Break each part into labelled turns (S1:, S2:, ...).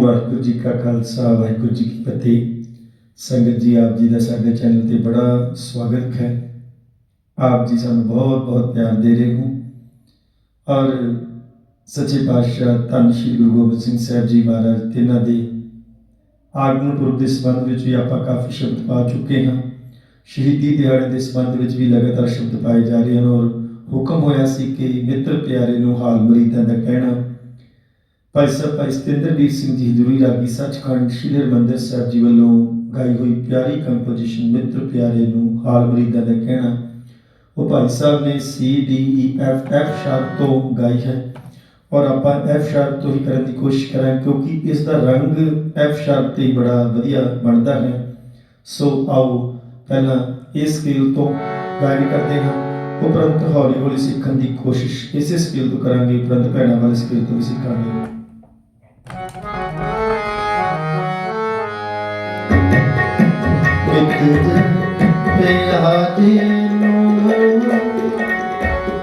S1: ਵਾਹਿਗੁਰੂ ਜੀ ਕਾ ਖਾਲਸਾ, ਵਾਹਿਗੁਰੂ ਜੀ ਕੀ ਫਤਿਹ। ਸੰਗਤ ਜੀ, ਆਪ ਜੀ ਦਾ ਸਾਡੇ ਚੈਨਲ ਤੇ ਬੜਾ ਸਵਾਗਤ ਹੈ। ਆਪ ਜੀ ਸਾਨੂੰ ਬਹੁਤ ਬਹੁਤ ਪਿਆਰ ਦੇ ਰਹੇ ਹੋ। ਔਰ ਸੱਚੇ ਪਾਤਸ਼ਾਹ ਧੰਨ ਸ਼੍ਰੀ ਗੁਰੂ ਗੋਬਿੰਦ ਸਿੰਘ ਸਾਹਿਬ ਜੀ ਮਹਾਰਾਜ, ਤਿੰਨਾਂ ਦੇ ਆਗਮਨ ਪੁਰਬ ਦੇ ਸੰਬੰਧ ਵਿੱਚ ਵੀ ਆਪਾਂ ਕਾਫੀ ਸ਼ਬਦ ਪਾ ਚੁੱਕੇ ਹਾਂ। ਸ਼ਹੀਦੀ ਦਿਹਾੜੇ ਦੇ ਸੰਬੰਧ ਵਿੱਚ ਵੀ ਲਗਾਤਾਰ ਸ਼ਬਦ ਪਾਏ ਜਾ ਰਹੇ ਹਨ ਔਰ ਹੁਕਮ ਹੋਇਆ ਸੀ ਕਿ ਮਿੱਤਰ ਪਿਆਰੇ ਨੂੰ ਹਾਲ ਮਰੀਦਾਂ ਦਾ ਕਹਿਣਾ ਭਾਈ ਸਾਹਿਬ ਭਾਈ ਸਤਿੰਦਰਵੀਰ ਸਿੰਘ ਜੀ ਹਜ਼ੂਰੀ ਰਾਗੀ ਸੱਚਖੰਡ ਸ਼੍ਰੀ ਹਰਿਮੰਦਰ ਸਾਹਿਬ ਜੀ ਵੱਲੋਂ ਗਾਈ ਹੋਈ ਪਿਆਰੀ ਕੰਪੋਜੀਸ਼ਨ ਮਿੱਤਰ ਪਿਆਰੇ ਨੂੰ ਹਾਲ ਮਰੀਦਾਂ ਦਾ ਕਹਿਣਾ। ਉਹ ਭਾਈ ਸਾਹਿਬ ਨੇ C D E F F sharp ਤੋਂ ਗਾਈ ਹੈ ਔਰ ਆਪਾਂ ਐਫ ਸ਼ਾਰਪ ਤੋਂ ਹੀ ਕਰਨ ਦੀ ਕੋਸ਼ਿਸ਼ ਕਰਾਂ ਕਿਉਂਕਿ ਇਸ ਦਾ ਰੰਗ ਐਫ ਸ਼ਾਰਪ ਤੇ ਬੜਾ ਵਧੀਆ ਬਣਦਾ ਹੈ। ਸੋ ਆਓ ਪਹਿਲਾਂ ਇਸ ਸਕੇਲ ਤੋਂ ਗਾਇਨ ਕਰਦੇ ਹਾਂ। ਉਪਰੰਤ ਹੌਲੀ ਹੌਲੀ ਸਿੱਖਣ ਦੀ ਕੋਸ਼ਿਸ਼ ਇਸੇ ਸਕੇਲ ਤੋਂ ਕਰਾਂਗੇ। ਉਪਰੰਤ ਭੈਣਾਂ ਵਾਲੇ ਸਕੇਲ ਤੋਂ ਵੀ ਸਿੱਖਾਂਗੇ।
S2: ਮਿੱਤਰ ਪਿਆਰੇ ਨੂੰ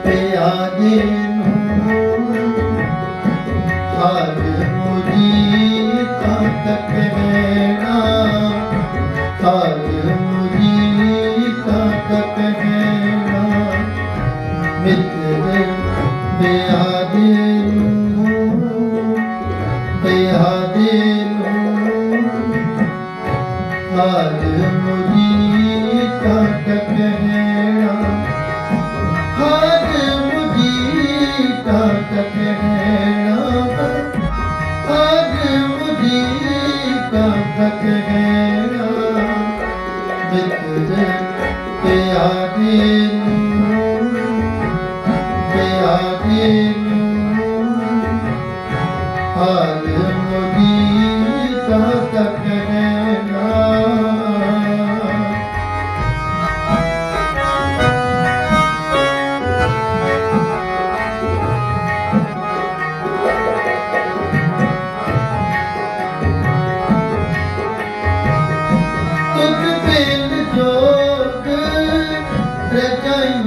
S2: ਪਿਆਰੇ ਨੂੰ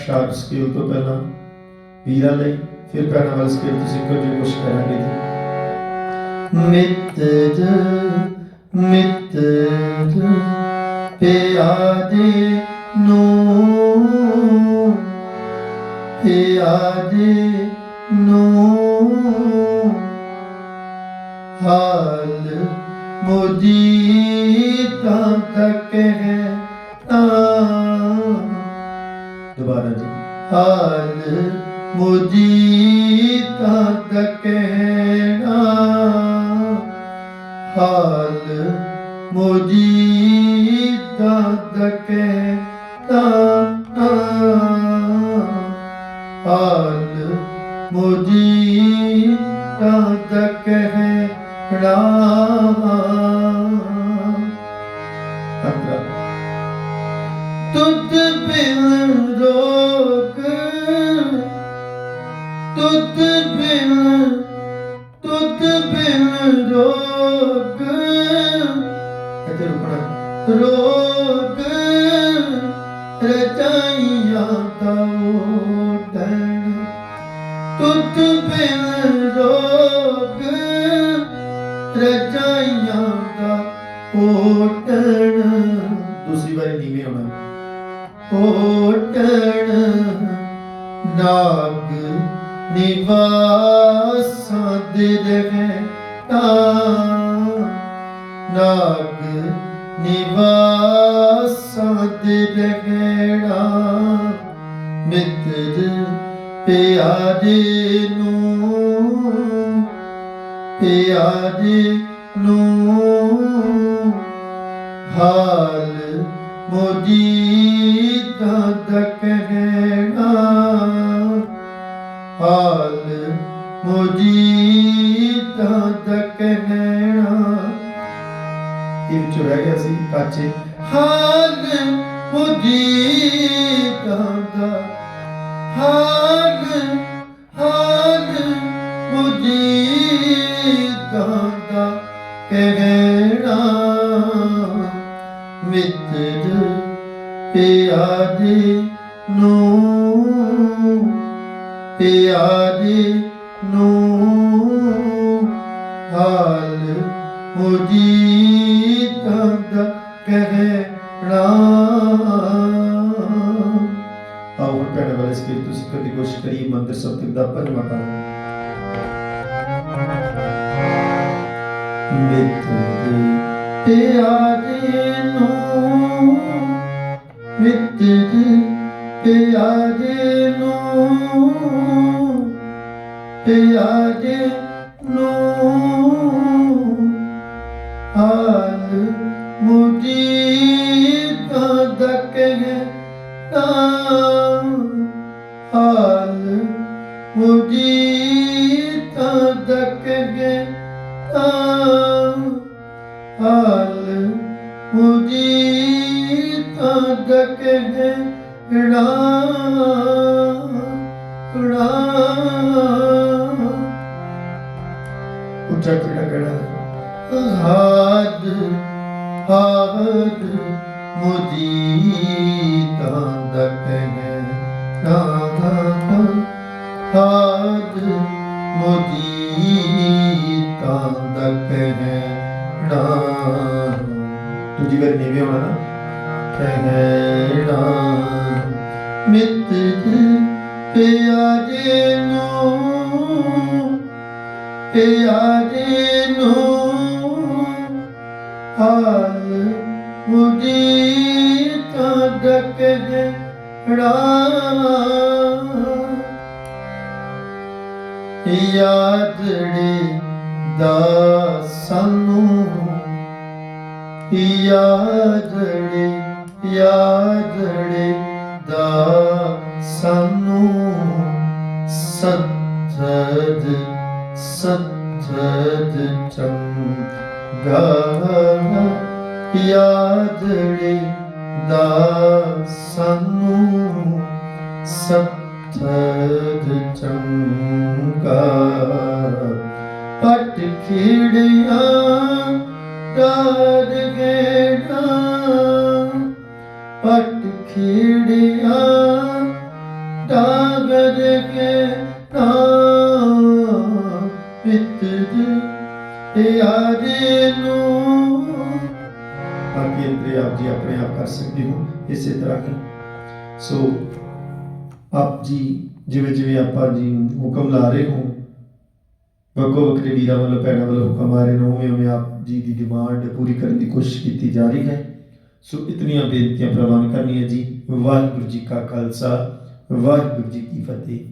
S1: ਸ਼ਾਰਪ ਸਕੇਲ ਤੋਂ ਪਹਿਲਾਂ ਵੀਰਾ ਲਈ, ਫਿਰ ਪੈਣਾ ਵਾਲੀ ਸਕੇਲ ਤੁਸੀਂ ਕੁਝ ਕੋਸ਼ਿਸ਼ ਕਰਾਂਗੇ ਜੀ।
S2: ਮਿੱਤਰ ਮਿੱਤਰ, ਪਿਆਰੇ ਨੂੰ ਪਿਆਰੇ ਨੂੰ ਹਾਲ ਮੋਦੀ ਤਾਂ ਤੱਕ ਹੈ ਤਾਂ
S1: ਦੁਬਾਰਾ
S2: ਹਾਲ ਮੁਦੀ ਤਦ ਕਹਿਣਾ। ਹਾਲ ਮੁਦੀ ਤਦ ਕਹਿਣਾ। ਹਾਲ ਮੁਦੀ ਤਦ ਕਹਿਣਾ।
S1: ਅੰਤਰਾ।
S2: ਤੁਧ ਤੁਧ ਬਿਨ ਤੁਧ ਬਿਨ ਰੋਗ।
S1: ਇੱਥੇ ਰੁਕਣਾ।
S2: ਰੋਗ ਰਚਾਈਆਂ ਦਾ ਓਟਣ ਤੁਧ ਬਿਨ ਰੋਗ ਰਚਾਈਆਂ ਦਾ ਓਟਣ
S1: ਦੂਸਰੀ ਵਾਰੀ ਨੀਵੇਂ ਆਉਣਾ।
S2: ਓਟਣ ਨਾਗ ਨਿਵਾਸਾਂ ਦੇ ਰਹੇ ਤਾਂ ਨਾਗ ਨਿਵਾਸਾਂ ਦੇ ਰਹਿਣਾ। ਮਿੱਤਰ ਪਿਆਰੇ ਨੂੰ ਪਿਆਰੇ ਨੂੰ, ਹਾਲ ਮੋਦੀ ਦਾ ਕਹਿਣਾ। ਹਾਲ ਮੋਦੀ ਤਾਂ ਕਹਿਣਾ
S1: ਇਹ ਵਿੱਚੋਂ ਰਹਿ ਗਿਆ ਸੀ ਕਾਚੇ
S2: ਹਾਲ ਮੋਦੀ ਦਾ। ਹਾਲ ਹਾਲ ਤਾਂ ਦਾ। ਕਹਿਣਾ ਮਿੱਤਰ ਪਿਆਦੇ ਨੂੰ। ਪਿਆਰੇ ਨੂੰ ਹਾਲ ਮੁਦੀ ਤਦ ਕਹਿਣਾ।
S1: ਆਓ ਹੁਣ ਪੈਣਾ ਵਾਲਾ ਤੁਸੀਂ ਕਦੀ ਕੋਸ਼ਿਸ਼ ਕਰੀਏ ਮੰਦਰ ਸਬਤਕ ਦਾ ਪੰਜਵਾਂ ਪਾਣਾ ਮਿੱਤਰ
S2: ਪਿਆਰੇ ਨੂੰ ਮਿੱਤਰ ਪਿਆਰੇ ਨੂੰ ਪਿਆਰੇ ਨੂੰ ਹਾਲ ਮੁਦੀ
S1: ਹੈ
S2: ਹਾਦ ਹਾਦ ਮੁਦੀ ਤਦ ਕਹਿਣਾ ਹਾਦ ਮੁਦੀ ਤਦ ਕਹਿਣਾ
S1: ਦੂਜੀ ਵਾਰੀ ਨੀਵੇਂ ਆਉਣਾ ਨਾ।
S2: ਕਹਿਣਾ ਮਿੱਤਰ ਪਿਆਰੇ ਨੂੰ ਪਿਆਰੇ ਨੂੰ ਹਾਲ ਮੁਦੀ ਤਦ ਕਹਿਣਾ ਯਾਦੜੇ ਦਾ ਸਾਨੂੰ ਯਾਦੜੇ ਯਾਦੜੇ ਦਾ ਸਾਨੂੰ ਸਤਦ ਸਤਦ ਚੰਗਾ ਯਾਦੜੇ ਦਾ ਸਾਨੂੰ ਸੱਥਰ ਚੰਗਾ ਪਟ ਖੇੜਿਆ ਡਾਰ
S1: ਬਾਕੀ ਅੰਤਰੇ ਆਪ ਜੀ ਆਪਣੇ ਆਪ ਕਰ ਸਕਦੇ ਹੋ, ਇਸੇ ਤਰ੍ਹਾਂ ਹੀ। ਸੋ ਆਪ ਜੀ, ਜਿਵੇਂ ਜਿਵੇਂ ਆਪਾਂ ਜੀ ਹੁਕਮ ਲਾ ਰਹੇ ਹੋ, ਵੱਖੋ ਵੱਖਰੇ ਵੀਰਾਂ ਵੱਲੋਂ, ਭੈਣਾਂ ਵੱਲੋਂ ਹੁਕਮ ਆ ਰਹੇ ਨੇ, ਉਵੇਂ ਉਵੇਂ ਆਪ ਜੀ ਦੀ ਡਿਮਾਂਡ ਪੂਰੀ ਕਰਨ ਦੀ ਕੋਸ਼ਿਸ਼ ਕੀਤੀ ਜਾ ਰਹੀ ਹੈ। ਸੋ ਇਤਨੀਆਂ ਬੇਨਤੀਆਂ ਪ੍ਰਵਾਨ ਕਰਨੀਆਂ ਜੀ। ਵਾਹਿਗੁਰੂ ਜੀ ਕਾ ਖਾਲਸਾ, ਵਾਹਿਗੁਰੂ ਜੀ ਕੀ ਫਤਿਹ।